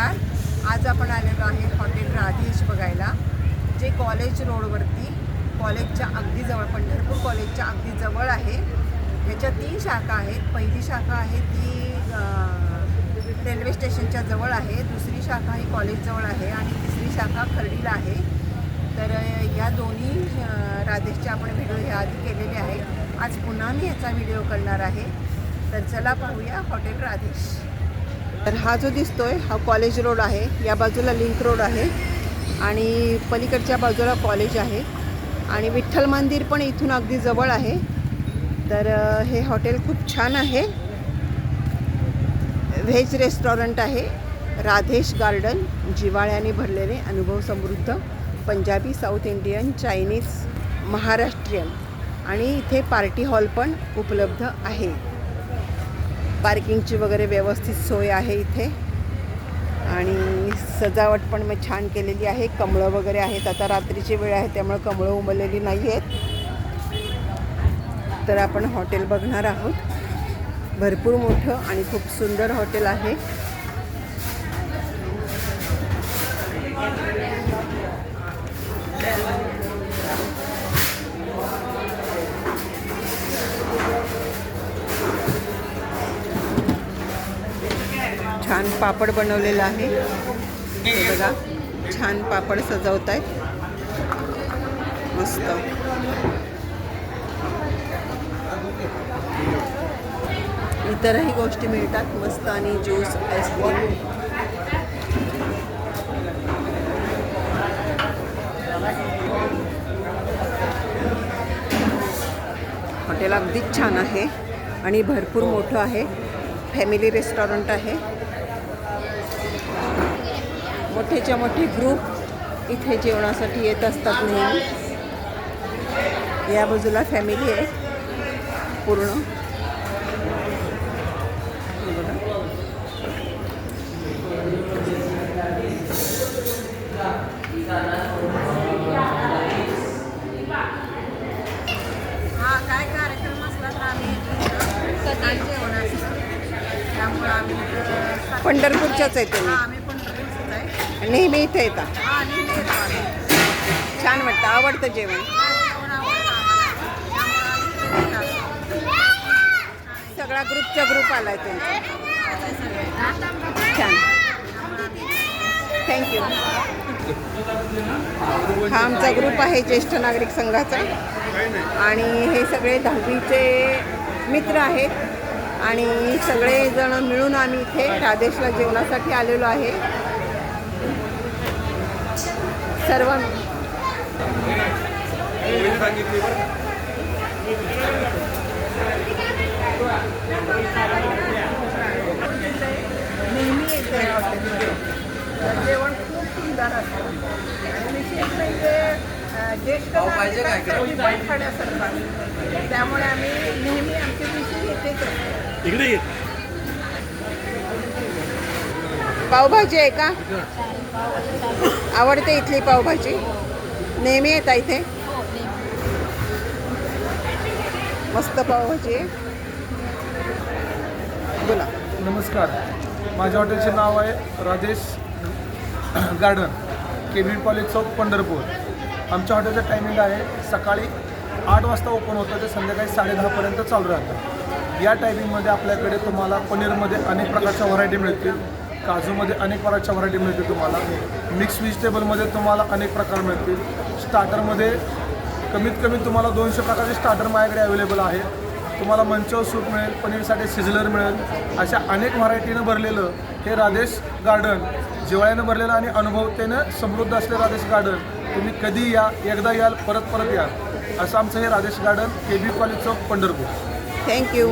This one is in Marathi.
नमस्कार. आज आपण आलेलो आहे हॉटेल राधेश बघायला जे कॉलेज रोडवरती कॉलेजच्या अगदी जवळ पंढरपूर कॉलेजच्या अगदी जवळ आहे. ह्याच्या तीन शाखा आहेत. पहिली शाखा आहे ती रेल्वे स्टेशनच्या जवळ आहे. दुसरी शाखा ही कॉलेजजवळ आहे आणि तिसरी शाखा खर्डीला आहे. तर या दोन्ही राधेशचे आपण व्हिडिओ ह्या आधी केलेले आहेत. आज पुन्हा मी याचा व्हिडिओ करणार आहे. तर चला पाहूया हॉटेल राधेश. तर हा जो दिसतोय हा कॉलेज रोड आहे. या बाजूला लिंक रोड आहे आणि पलीकडच्या बाजूला कॉलेज आहे. आणि विठ्ठल मंदिर पण इथून अगदी जवळ आहे. तर हे हॉटेल खूप छान आहे. व्हेज रेस्टॉरंट आहे. राधेश गार्डन जिवाळ्याने भरलेले अनुभव समृद्ध Punjabi south Indian Chinese Maharashtrian. आणि इथे पार्टी हॉल पण उपलब्ध आहे. पार्किंगची वगैरे व्यवस्थित सोय आहे इथे. आणि सजावट पण मग छान केलेली आहे. कमळं वगैरे आहेत. आता रात्रीची वेळ आहे त्यामुळे कमळं उमललेली नाही आहेत तर आपण हॉटेल बघणार आहोत. भरपूर मोठं आणि खूप सुंदर हॉटेल आहे. छान पापड बनवलेला आहे. हे बघा छान पापड सजवत आहेत मस्त. इतरही गोष्टी मिळतात मस्त आणि ज्यूस आईस्क्रीम हॉटेल अगदीच छान आहे आणि भरपूर मोठं आहे. फॅमिली रेस्टॉरंट आहे. मोठेच्या मोठे ग्रुप इथे जेवणासाठी येत असतात नेहमी या बाजूला फॅमिली आहे पूर्ण हे बघा. हा काय कार्यक्रम असला तर आम्ही सकाळी जेवण असतं त्यामुळे आम्ही इथं- पंढरपूरच्याच आहे हा, तुम्ही नेहमी इथे येतात हा येतो छान वाटतं. आवडतं जेवण. सगळा ग्रुपचा ग्रुप आलाय तुमचा. छान. थँक्यू हा आमचा ग्रुप आहे ज्येष्ठ नागरिक संघाचा. आणि हे सगळे दहावीचे मित्र आहेत. आणि सगळेजण मिळून आम्ही इथे राधेशला जेवणासाठी आलेलो आहे. सर्व नेहमी येते जेवण खूप सुंदर असतं. विशेष म्हणजे ज्येष्ठ नागरिकांसाठी पण खाण्यासारखं. असतं. त्यामुळे आम्ही नेहमी आमचे विषय येतेच असतो. इकडे ये. पावभाजी आहे का? आवडते इथली पावभाजी? नेहमी येता इथे? मस्त पावभाजी आहे. बोला. नमस्कार. माझ्या हॉटेलचे नाव आहे Rajesh garden K B college चौक पंढरपूर. आमच्या हॉटेलचं टायमिंग आहे सकाळी आठ वाजता ओपन होतं ते संध्याकाळी साडेदहापर्यंत चालू राहतं. या टायमिंगमध्ये आपल्याकडे तुम्हाला पनीरमध्ये अनेक प्रकारच्या व्हरायटी मिळतील. काजूमध्ये अनेक प्रकारच्या व्हरायटी मिळतील तुम्हाला. मिक्स व्हेजिटेबलमध्ये तुम्हाला अनेक प्रकार मिळतील. स्टार्टरमध्ये कमीत कमी तुम्हाला दोनशे प्रकारचे स्टार्टर माझ्याकडे अवेलेबल आहे. तुम्हाला मंचव सूप मिळेल पनीरसाठी सिझलर मिळेल. अशा अनेक व्हरायटीनं भरलेलं हे राधेश गार्डन जिवाळ्यानं भरलेलं आणि अनुभवतेनं समृद्ध असलेलं राधेश गार्डन तुम्ही कधी या एकदा याल परत परत याल. असं आमचं हे Radhesh garden K B college Chowk Pandharpur. Thank you